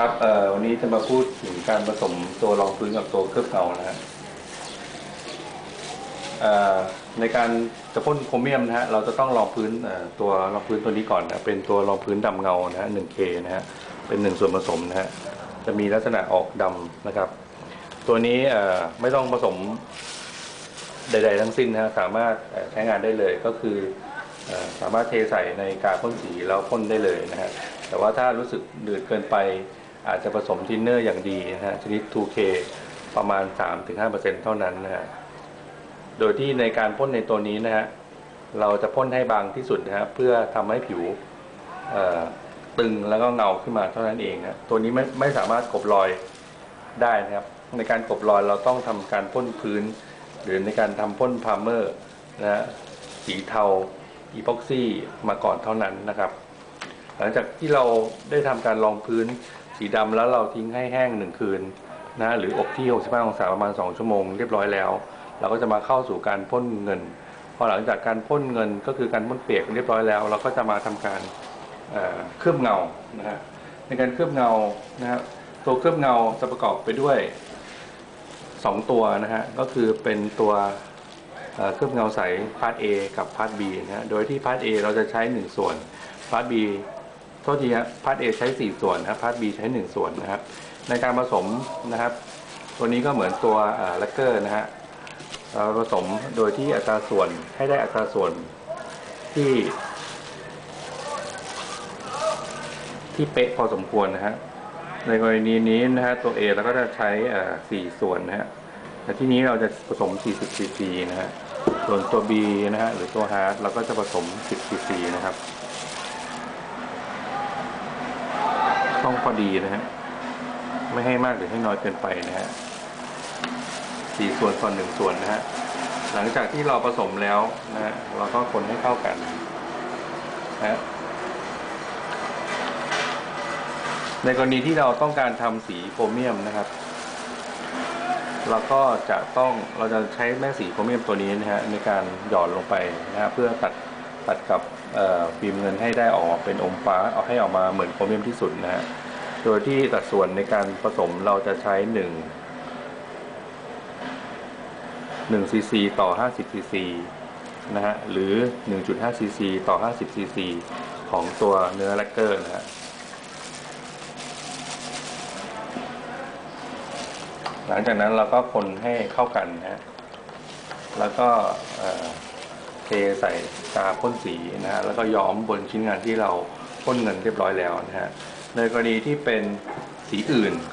ครับวันนี้จะมาพูดถึงการผสมตัวรองพื้นกับตัวเคลือบเงานะฮะในการจะพ่นโครเมียมนะฮะเราจะต้องรองพื้นตัวรองพื้นตัวนี้ก่อนนะเป็นตัวรองพื้นดำเงานะฮะ 1K นะฮะเป็นหนึ่งส่วนผสมนะฮะจะมีลักษณะออกดำนะครับ ตัวนี้ไม่ต้องผสมใด ๆ ทั้งสิ้นนะฮะสามารถใช้งานได้เลยก็คืออสามารถเทใส่ในกาพ่นสีแล้วพ่นได้เลยนะฮะแต่ว่าถ้ารู้สึกหนือดเกินไป อาจจะผสมทินเนอร์อย่างดีนะฮะชนิด 2K ประมาณ 3-5%เท่านั้นนะฮะโดยที่ในการพ่นในตัวนี้นะฮะเราจะพ่นให้บางที่สุดนะฮะเพื่อทำให้ผิวตึงแล้วก็เงาขึ้นมาเท่านั้นเองนะตัวนี้ไม่ไม่สามารถกบรอยได้นะครับ ในการกบรอยเราต้องทำการพ่นพื้น หรือในการทำพ่นพาร์เมอร์นะฮะสีเทาอีพ็อกซี่มาก่อนเท่านั้นนะครับ หลังจากที่เราได้ทำการรองพื้น สีดำแล้วเราทิ้งให้แห้งหนึ่งคืนนะหรืออบที่ 65 องศาประมาณ 2 ชั่วโมงเรียบร้อยแล้ว เราก็จะมาเข้าสู่การพ่นเงิน พอหลังจากการพ่นเงินก็คือการพ่นเปียกเรียบร้อยแล้ว เราก็จะมาทำการเคลือบเงานะฮะในการเคลือบเงานะฮะตัวเคลือบเงาจะประกอบไปด้วย 2 ตัวนะฮะก็คือเป็นตัวเอ่อเคลือบเงาใสพาร์ท A กับพาร์ท B นะฮะโดยที่พาร์ท A เราจะใช้ 1 ส่วนพาร์ท B โทษทีฮะพาร์ท A ใช้ 4 ส่วนนะครับพาร์ท B ใช้ 1 ส่วนนะครับ ในการผสมนะครับ ตัวนี้ก็เหมือนตัวแลกเกอร์นะฮะเราผสมโดยที่อัตราส่วนให้ได้อัตราส่วนที่ที่เป๊ะพอสมควรนะฮะในกรณีนี้นะฮะตัว A เราก็จะใช้เอ่อ4ส่วนนะฮะแต่ที่นี้เราจะผสม 40 cc นะฮะส่วนตัว B นะฮะหรือตัว hard เราก็จะผสม 10 cc นะครับ ต้องพอดีนะฮะ ไม่ให้มากหรือให้น้อยเกินไปนะฮะสี่ส่วนต่อหนึ่งส่วนนะฮะ หลังจากที่เราผสมแล้วนะฮะเราก็คนให้เข้ากันนะฮะในกรณีที่เราต้องการทำสีโครเมียมนะครับ เราก็จะต้องเราจะใช้แม่สีโครเมียมตัวนี้นะฮะในการหย่อนลงไปนะฮะเพื่อตัด ตัดกับฟิล์มเงินให้ได้ออกมาเป็นอมฟ้าเอาให้ออกมาเหมือนโครเมียมที่สุดนะฮะโดยที่สัดส่วนในการผสมเราจะใช้หนึ่งหนึ่งซีซีต่อห้าสิบซีซีนะฮะหรือหนึ่งจุดห้าซีซีต่อห้าสิบซีซีของตัวเนื้อแลกเกอร์นะฮะหลังจากนั้นเราก็คนให้เข้ากันนะฮะแล้วก็ ทใส่กาพ่นสีนะฮะแล้วก็ย้อมบนชิ้นงานที่เราพ่นเงินเรียบร้อยแล้วนะฮะในกรณีที่เป็นสีอื่นก็